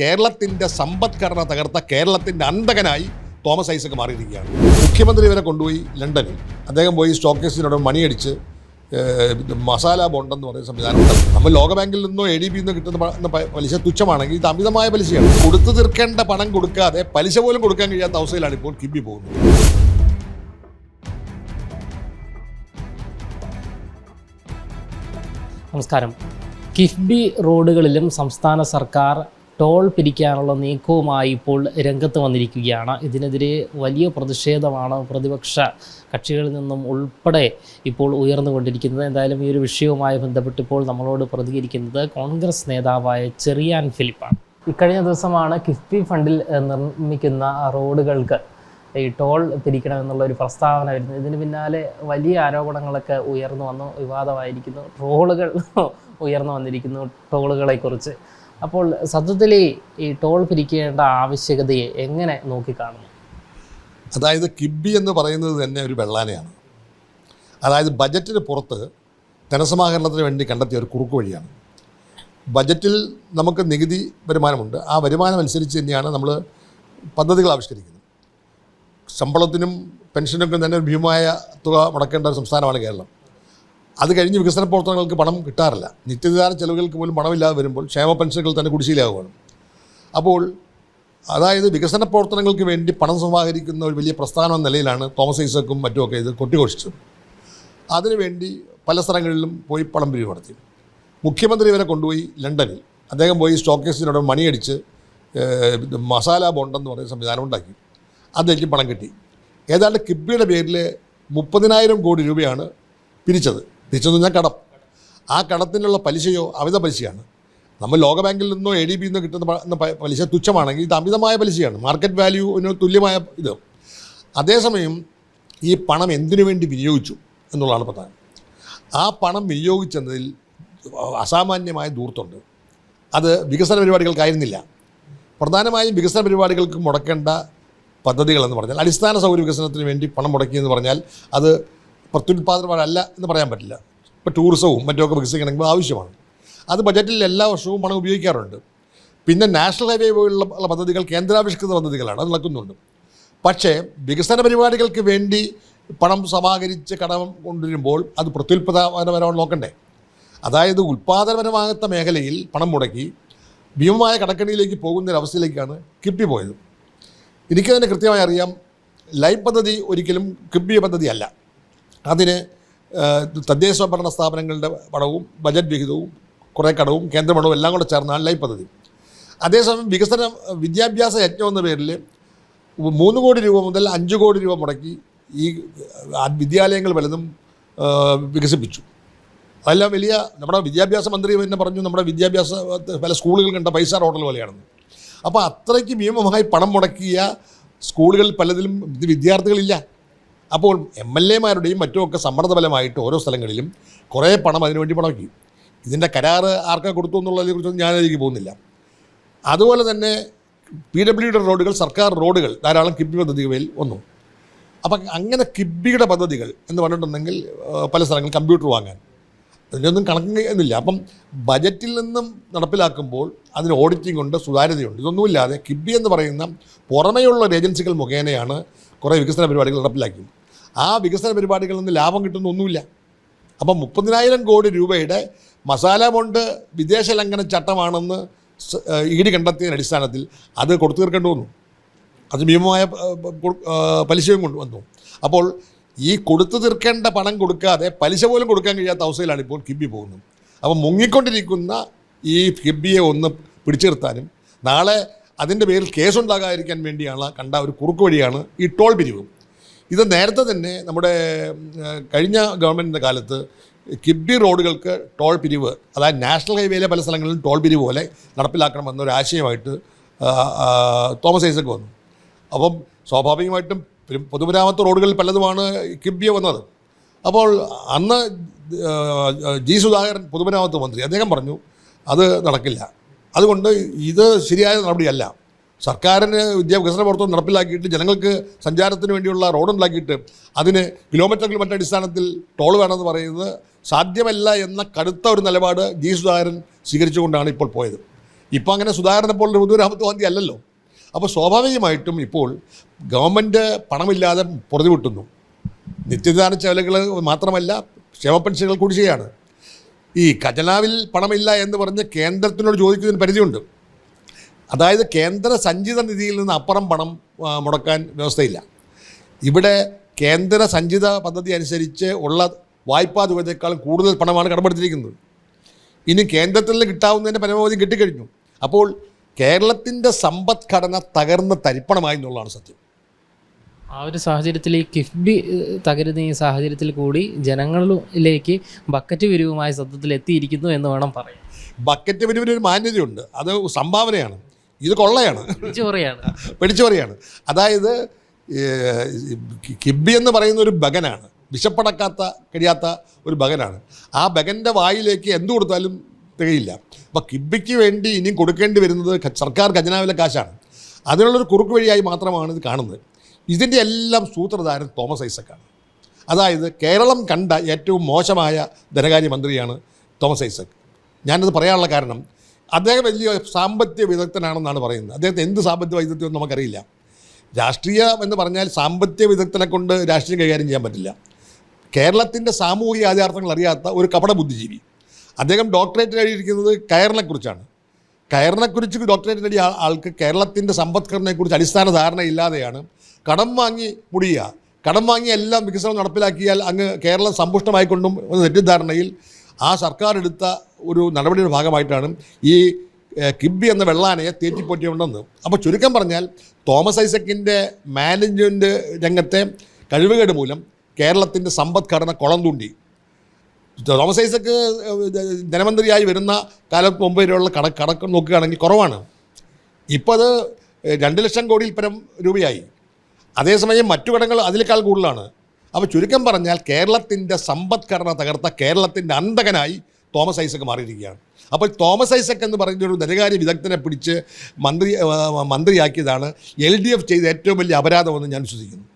കേരളത്തിന്റെ സമ്പദ്ഘടന തകർത്ത കേരളത്തിന്റെ അന്തകനായി തോമസ് ഐസക് മാറിയിരിക്കുകയാണ്. മുഖ്യമന്ത്രി ഇവരെ കൊണ്ടുപോയി ലണ്ടനിൽ. അദ്ദേഹം പോയി സ്റ്റോക്ക് എക്സ്ചേഞ്ചിനോട് മണിയടിച്ച് മസാല ബോണ്ടെന്ന് പറയുന്ന സംവിധാനം നമ്മൾ ലോകബാങ്കിൽ നിന്നോ എ ഡി ബിന്നോ നിന്നോ കിട്ടുന്ന പലിശ തുച്ഛമാണെങ്കിൽ ഇത് അമിതമായ പലിശയാണ്. കൊടുത്തു തീർക്കേണ്ട പണം കൊടുക്കാതെ പലിശ പോലും കൊടുക്കാൻ കഴിയാത്ത അവസ്ഥയിലാണ് ഇപ്പോൾ കിബി പോകുന്നത്. നമസ്കാരം. കിഫ്ബി റോഡുകളിലും സംസ്ഥാന സർക്കാർ ടോൾ പിരിക്കാനുള്ള നീക്കവുമായി ഇപ്പോൾ രംഗത്ത് വന്നിരിക്കുകയാണ്. ഇതിനെതിരെ വലിയ പ്രതിഷേധമാണ് പ്രതിപക്ഷ കക്ഷികളിൽ നിന്നും ഉൾപ്പെടെ ഇപ്പോൾ ഉയർന്നുകൊണ്ടിരിക്കുന്നത്. എന്തായാലും ഈ ഒരു വിഷയവുമായി ബന്ധപ്പെട്ട് ഇപ്പോൾ നമ്മളോട് പ്രതികരിക്കുന്നത് കോൺഗ്രസ് നേതാവായ ചെറിയാൻ ഫിലിപ്പാണ്. ഇക്കഴിഞ്ഞ ദിവസമാണ് കിഫ്ബി ഫണ്ടിൽ നിർമ്മിക്കുന്ന റോഡുകൾക്ക് ഈ ടോൾ പിരിക്കണമെന്നുള്ള ഒരു പ്രസ്താവന വരുന്നത്. ഇതിന് പിന്നാലെ വലിയ ആരോപണങ്ങളൊക്കെ ഉയർന്നു വന്നു. വിവാദമായിരിക്കുന്നു. ട്രോളുകൾ ഉയർന്നു വന്നിരിക്കുന്നു ടോളുകളെക്കുറിച്ച്. അപ്പോൾ സത്യത്തിൽ ഈ ടോൾ പിരിക്കേണ്ട ആവശ്യകതയെ എങ്ങനെ നോക്കിക്കാണുന്നു അതായത് കിബി എന്ന് പറയുന്നത് തന്നെ ഒരു വെള്ളാനയാണ്. അതായത് ബജറ്റിന് പുറത്ത് ധനസമാഹരണത്തിന് വേണ്ടി കണ്ടെത്തിയ ഒരു കുറുക്ക് വഴിയാണ്. ബജറ്റിൽ നമുക്ക് നികുതി വരുമാനമുണ്ട്. ആ വരുമാനം അനുസരിച്ച് തന്നെയാണ് നമ്മൾ പദ്ധതികൾ ആവിഷ്കരിക്കുന്നത്. ശമ്പളത്തിനും പെൻഷനൊക്കെ തന്നെ ഭീമമായ തുക മുടക്കേണ്ട ഒരു സംസ്ഥാനമാണ് കേരളം. അത് കഴിഞ്ഞ് വികസന പ്രവർത്തനങ്ങൾക്ക് പണം കിട്ടാറില്ല. നിത്യനിദാന ചെലവുകൾക്ക് പോലും പണമില്ലാതെ വരുമ്പോൾ ക്ഷേമ പെൻഷനുകൾ തന്നെ കുടിശ്ശിയിലാവുകയാണ് അപ്പോൾ അതായത് വികസന പ്രവർത്തനങ്ങൾക്ക് വേണ്ടി പണം സമാഹരിക്കുന്ന ഒരു വലിയ പ്രസ്ഥാനം എന്ന നിലയിലാണ് തോമസ് ഐസക്കും മറ്റുമൊക്കെ ഇത് കൊട്ടിഘോഷിച്ചത്. അതിനുവേണ്ടി പല സ്ഥലങ്ങളിലും പോയി പണം പിരിവ് നടത്തി മുഖ്യമന്ത്രി വരെ കൊണ്ടുപോയി ലണ്ടനിൽ. അദ്ദേഹം പോയി സ്റ്റോക്കേഴ്സിനോട് മണിയടിച്ച് മസാല ബോണ്ടെന്ന് പറയുന്ന സംവിധാനം ഉണ്ടാക്കി. അതിലേക്ക് പണം കിട്ടി. ഏതാണ്ട് കിബിയുടെ പേരിൽ മുപ്പതിനായിരം കോടി രൂപയാണ് പിരിച്ചത്. പിരിച്ചതെന്ന് പറഞ്ഞാൽ കടം. ആ കടത്തിനുള്ള പലിശയോ അമിത പലിശയാണ്. നമ്മൾ ലോകബാങ്കിൽ നിന്നോ എ ഡി ബി നിന്നോ കിട്ടുന്ന പലിശ തുച്ഛമാണെങ്കിൽ ഇത് അമിതമായ പലിശയാണ്. മാർക്കറ്റ് വാല്യൂവിന് തുല്യമായ ഇത്. അതേസമയം ഈ പണം എന്തിനു വേണ്ടി വിനിയോഗിച്ചു എന്നുള്ളതാണ് പ്രധാനം. ആ പണം വിനിയോഗിച്ചതിൽ അസാമാന്യമായ ദൂർത്തുണ്ട് അത് വികസന പരിപാടികൾക്കായിരുന്നില്ല. പ്രധാനമായും വികസന പരിപാടികൾക്ക് മുടക്കേണ്ട പദ്ധതികളെന്ന് പറഞ്ഞാൽ അടിസ്ഥാന സൗകര്യ വികസനത്തിന് വേണ്ടി പണം മുടക്കിയെന്ന് പറഞ്ഞാൽ അത് പ്രത്യുൽപാദനമല്ല എന്ന് പറയാൻ പറ്റില്ല. ഇപ്പോൾ ടൂറിസവും മറ്റുമൊക്കെ വികസിക്കണമെങ്കിൽ ആവശ്യമാണ്. അത് ബജറ്റിൽ എല്ലാ വർഷവും പണം ഉപയോഗിക്കാറുണ്ട്. പിന്നെ നാഷണൽ ഹൈവേ പോലുള്ള പദ്ധതികൾ കേന്ദ്രാവിഷ്കൃത പദ്ധതികളാണ്. അത് നടക്കുന്നുണ്ട്. പക്ഷേ വികസന പരിപാടികൾക്ക് വേണ്ടി പണം സമാഹരിച്ച് കടം കൊണ്ടുവരുമ്പോൾ അത് പ്രത്യുൽപാദനപരമാണ് നോക്കണ്ടേ. അതായത് ഉൽപ്പാദനപരമാകാത്ത മേഖലയിൽ പണം മുടക്കി ഭീമമായ കടക്കണിയിലേക്ക് പോകുന്ന ഒരു അവസ്ഥയിലേക്കാണ് കിഫ്ബി പോയത്. എനിക്ക് തന്നെ കൃത്യമായി അറിയാം. ലൈഫ് പദ്ധതി ഒരിക്കലും കിഫ്ബി പദ്ധതി അല്ല അതിന് തദ്ദേശ ഭരണ സ്ഥാപനങ്ങളുടെ പണവും ബജറ്റ് വിഹിതവും കുറേ കടവും കേന്ദ്രപണവും എല്ലാം കൂടെ ചേർന്നാണ് ലൈഫ് പദ്ധതി. അതേസമയം വികസന വിദ്യാഭ്യാസ യജ്ഞം എന്ന പേരിൽ മൂന്ന് കോടി രൂപ മുതൽ അഞ്ച് കോടി രൂപ മുടക്കി ഈ വിദ്യാലയങ്ങൾ പലതും വികസിപ്പിച്ചു. അതെല്ലാം വലിയ നമ്മുടെ വിദ്യാഭ്യാസ മന്ത്രി തന്നെ പറഞ്ഞു നമ്മുടെ വിദ്യാഭ്യാസ പല സ്കൂളുകൾ കണ്ട പൈസ ഹോട്ടൽ പോലെയാണെന്ന്. അപ്പോൾ അത്രയ്ക്ക് ഭീമമായി പണം മുടക്കിയ സ്കൂളുകളിൽ പലതിലും വിദ്യാർത്ഥികളില്ല. അപ്പോൾ എം എൽ എമാരുടെയും മറ്റുമൊക്കെ സമ്മർദ്ദബലമായിട്ട് ഓരോ സ്ഥലങ്ങളിലും കുറേ പണം അതിനുവേണ്ടി മുടക്കി. ഇതിന്റെ കരാറ് ആർക്കാ കൊടുത്തു എന്നുള്ളതിനെക്കുറിച്ചൊന്നും ഞാനതിലേക്ക് പോകുന്നില്ല. അതുപോലെ തന്നെ പി ഡബ്ല്യുഡിയുടെ റോഡുകൾ സർക്കാർ റോഡുകൾ ധാരാളം കിബി പദ്ധതികളിൽ വന്നു. അപ്പം അങ്ങനെ കിബിയുടെ പദ്ധതികൾ എന്ന് പറഞ്ഞിട്ടുണ്ടെങ്കിൽ പല സ്ഥലങ്ങളിൽ കമ്പ്യൂട്ടർ വാങ്ങാൻ. അതിനൊന്നും കണക്കുന്നില്ല അപ്പം ബജറ്റിൽ നിന്നും നടപ്പിലാക്കുമ്പോൾ അതിന് ഓഡിറ്റിംഗ് ഉണ്ട് സുതാര്യതയുണ്ട്. ഇതൊന്നുമില്ലാതെ കിബി എന്ന് പറയുന്ന പുറമേയുള്ള ഏജൻസികൾ മുഖേനയാണ് കുറേ വികസന പരിപാടികൾ നടപ്പിലാക്കും. ആ വികസന പരിപാടികളിൽ നിന്ന് ലാഭം കിട്ടുന്ന ഒന്നുമില്ല. അപ്പം മുപ്പതിനായിരം കോടി രൂപയുടെ മസാല ബോണ്ട് വിദേശ ലംഘന ചട്ടമാണെന്ന് ഈടി കണ്ടെത്തിയതിന് അടിസ്ഥാനത്തിൽ അത് കൊടുത്തു തീർക്കേണ്ടി വന്നു. അത് ഭീമമായ പലിശയും കൊണ്ട് വന്നു. അപ്പോൾ ഈ കൊടുത്തു തീർക്കേണ്ട പണം കൊടുക്കാതെ പലിശ പോലും കൊടുക്കാൻ കഴിയാത്ത അവസ്ഥയിലാണ് ഇപ്പോൾ കിബി പോകുന്നത്. അപ്പോൾ മുങ്ങിക്കൊണ്ടിരിക്കുന്ന ഈ കിബിയെ ഒന്ന് പിടിച്ചു നിർത്താനും നാളെ അതിന്റെ പേരിൽ കേസുണ്ടാകാതിരിക്കാൻ വേണ്ടിയാണ് കണ്ട ഒരു കുറുക്ക് വഴിയാണ് ഈ ടോൾ പിരിവ്. ഇത് നേരത്തെ തന്നെ നമ്മുടെ കഴിഞ്ഞ ഗവൺമെന്റിന്റെ കാലത്ത് കിഡ്നി റോഡുകൾക്ക് ടോൾ പിരിവ് അതായത് നാഷണൽ ഹൈവേയിലെ പല സ്ഥലങ്ങളിലും ടോൾ പിരിവ് പോലെ നടപ്പിലാക്കണമെന്നൊരു ആശയമായിട്ട് തോമസ് ഐസക് വന്നു. അപ്പം സ്വാഭാവികമായിട്ടും പൊതു- പൊതുമരാമത്ത് റോഡുകളിൽ പലതുമാണ് കിബിയ വന്നത്. അപ്പോൾ അന്ന് ജി സുധാകരൻ പൊതുമരാമത്ത് മന്ത്രി അദ്ദേഹം പറഞ്ഞു അത് നടക്കില്ല. അതുകൊണ്ട് ഇത് ശരിയായ നടപടിയല്ല. സർക്കാരിന് വിദ്യാഭ്യാസ പ്രവർത്തനം നടപ്പിലാക്കിയിട്ട് ജനങ്ങൾക്ക് സഞ്ചാരത്തിന് വേണ്ടിയുള്ള റോഡ് ഉണ്ടാക്കിയിട്ട് അതിന് കിലോമീറ്ററുകൾ കിലോമീറ്റർ അടിസ്ഥാനത്തിൽ ടോൾ വേണമെന്ന് പറയുന്നത് സാധ്യമല്ല എന്ന കടുത്ത ഒരു നിലപാട് ജി സുധാകരൻ സ്വീകരിച്ചുകൊണ്ടാണ് ഇപ്പോൾ പോയത്. ഇപ്പോൾ അങ്ങനെ സുധാകരനെ പോലുള്ള ഗാന്ധി അല്ലല്ലോ. അപ്പോൾ സ്വാഭാവികമായിട്ടും ഇപ്പോൾ ഗവൺമെന്റ് പണമില്ലാതെ പൊറുതിമുട്ടുന്നു നിത്യദാന ചെലവുകൾ മാത്രമല്ല ക്ഷേമ പെൻഷനുകൾ കുടിശ്ശികയാണ് ഈ ഖജനാവിൽ പണമില്ല എന്ന് പറഞ്ഞ് കേന്ദ്രത്തിനോട് ചോദിക്കുന്നതിന് പരിധിയുണ്ട്. അതായത് കേന്ദ്ര സഞ്ചിത നിധിയിൽ നിന്ന് അപ്പുറം പണം മുടക്കാൻ വ്യവസ്ഥയില്ല. ഇവിടെ കേന്ദ്ര സഞ്ചിത പദ്ധതി അനുസരിച്ച് ഉള്ള വായ്പാ തുകയേക്കാളും കൂടുതൽ പണമാണ് കടമെടുത്തിരിക്കുന്നത്. ഇനി കേന്ദ്രത്തിൽ നിന്ന് കിട്ടാവുന്നതിന്റെ പരമാവധി കിട്ടിക്കഴിഞ്ഞു. അപ്പോൾ കേരളത്തിന്റെ സമ്പദ്ഘടന തകർന്ന് തരിപ്പണമായി എന്നുള്ളതാണ് സത്യം. ആ ഒരു സാഹചര്യത്തിൽ ഈ കിഫ്ബി തകരുന്ന ഈ സാഹചര്യത്തിൽ കൂടി ജനങ്ങളിലേക്ക് ബക്കറ്റ് വിരിവുമായി സത്യത്തിൽ എത്തിയിരിക്കുന്നു എന്ന് വേണം പറയാൻ. ബക്കറ്റ് പിരിവിന് ഒരു മാന്യതയുണ്ട്. അത് സംഭാവനയാണ്. ഇത് കൊള്ളയാണ്. തിരിച്ചു പറയാണ് പിടിച്ചു പറയാണ് അതായത് കിബി എന്ന് പറയുന്ന ഒരു ബഗനാണ്. വിശപ്പടക്കാത്ത കഴിയാത്ത ഒരു ബഗനാണ്. ആ ബഗന്റെ വായിലേക്ക് എന്ത് കൊടുത്താലും തികയില്ല. അപ്പോൾ കിബിക്ക് വേണ്ടി ഇനിയും കൊടുക്കേണ്ടി വരുന്നത് സർക്കാർ ഖജനാവിലെ കാശാണ്. അതിനുള്ളൊരു കുറുക്ക് വഴിയായി മാത്രമാണ് ഇത് കാണുന്നത്. ഇതിന്റെ എല്ലാം സൂത്രധാരൻ തോമസ് ഐസക്കാണ്. അതായത് കേരളം കണ്ട ഏറ്റവും മോശമായ ധനകാര്യമന്ത്രിയാണ് തോമസ് ഐസക്. ഞാനത് പറയാനുള്ള കാരണം അദ്ദേഹം വലിയ സാമ്പത്തിക വിദഗ്ധനാണെന്നാണ് പറയുന്നത്. അദ്ദേഹത്തെ എന്ത് സാമ്പത്തിക വൈദഗ്ധ്യം നമുക്കറിയില്ല. രാഷ്ട്രീയം എന്ന് പറഞ്ഞാൽ സാമ്പത്തിക വിദഗ്ധനെ കൊണ്ട് രാഷ്ട്രീയം കൈകാര്യം ചെയ്യാൻ പറ്റില്ല. കേരളത്തിന്റെ സാമൂഹിക യാഥാർത്ഥ്യങ്ങൾ അറിയാത്ത ഒരു കപട ബുദ്ധിജീവി. അദ്ദേഹം ഡോക്ടറേറ്റ് നേടിയിരിക്കുന്നത് കയറിനെക്കുറിച്ചാണ്. കയറിനെക്കുറിച്ച് ഡോക്ടറേറ്റ് നേടിയ ആൾക്ക് കേരളത്തിന്റെ സമ്പദ്ഘടനയെക്കുറിച്ച് അടിസ്ഥാന ധാരണ ഇല്ലാതെയാണ് കടം വാങ്ങി മുടിയുക. കടം വാങ്ങി എല്ലാം വികസനം നടപ്പിലാക്കിയാൽ അങ്ങ് കേരളം സമ്പുഷ്ടമായിക്കൊണ്ടും എന്ന തെറ്റിദ്ധാരണയിൽ ആ സർക്കാർ എടുത്ത ഒരു നടപടിയുടെ ഭാഗമായിട്ടാണ് ഈ കിബി എന്ന വെള്ളാനയെ തേറ്റിപ്പോറ്റിയുണ്ടെന്ന് അപ്പോൾ ചുരുക്കം പറഞ്ഞാൽ തോമസ് ഐസക്കിന്റെ മാനേജ്മെന്റ് രംഗത്തെ കഴിവുകേട് മൂലം കേരളത്തിന്റെ സമ്പദ്ഘടന കുളം തൂണ്ടി. തോമസ് ഐസക്ക് ധനമന്ത്രിയായി വരുന്ന കാലത്ത് മുമ്പ് വരെയുള്ള കട കണക്ക് നോക്കുകയാണെങ്കിൽ കുറവാണ്. ഇപ്പോൾ അത് രണ്ട് ലക്ഷം കോടിയിൽ പരം രൂപയായി. അതേസമയം മറ്റു കടങ്ങൾ അതിലേക്കാൾ കൂടുതലാണ്. അപ്പോൾ ചുരുക്കം പറഞ്ഞാൽ കേരളത്തിന്റെ സമ്പദ്ഘടന തകർത്ത കേരളത്തിന്റെ അന്തകനായി തോമസ് ഐസക്ക് മാറിയിരിക്കുകയാണ്. അപ്പോൾ തോമസ് ഐസക്ക് എന്ന് പറയുന്ന ഒരു ധനകാര്യ വിദഗ്ധനെ പിടിച്ച് മന്ത്രി മന്ത്രിയാക്കിയതാണ് എൽ ഡി എഫ് ചെയ്ത ഏറ്റവും വലിയ അപരാധമെന്ന് ഞാൻ വിശ്വസിക്കുന്നു.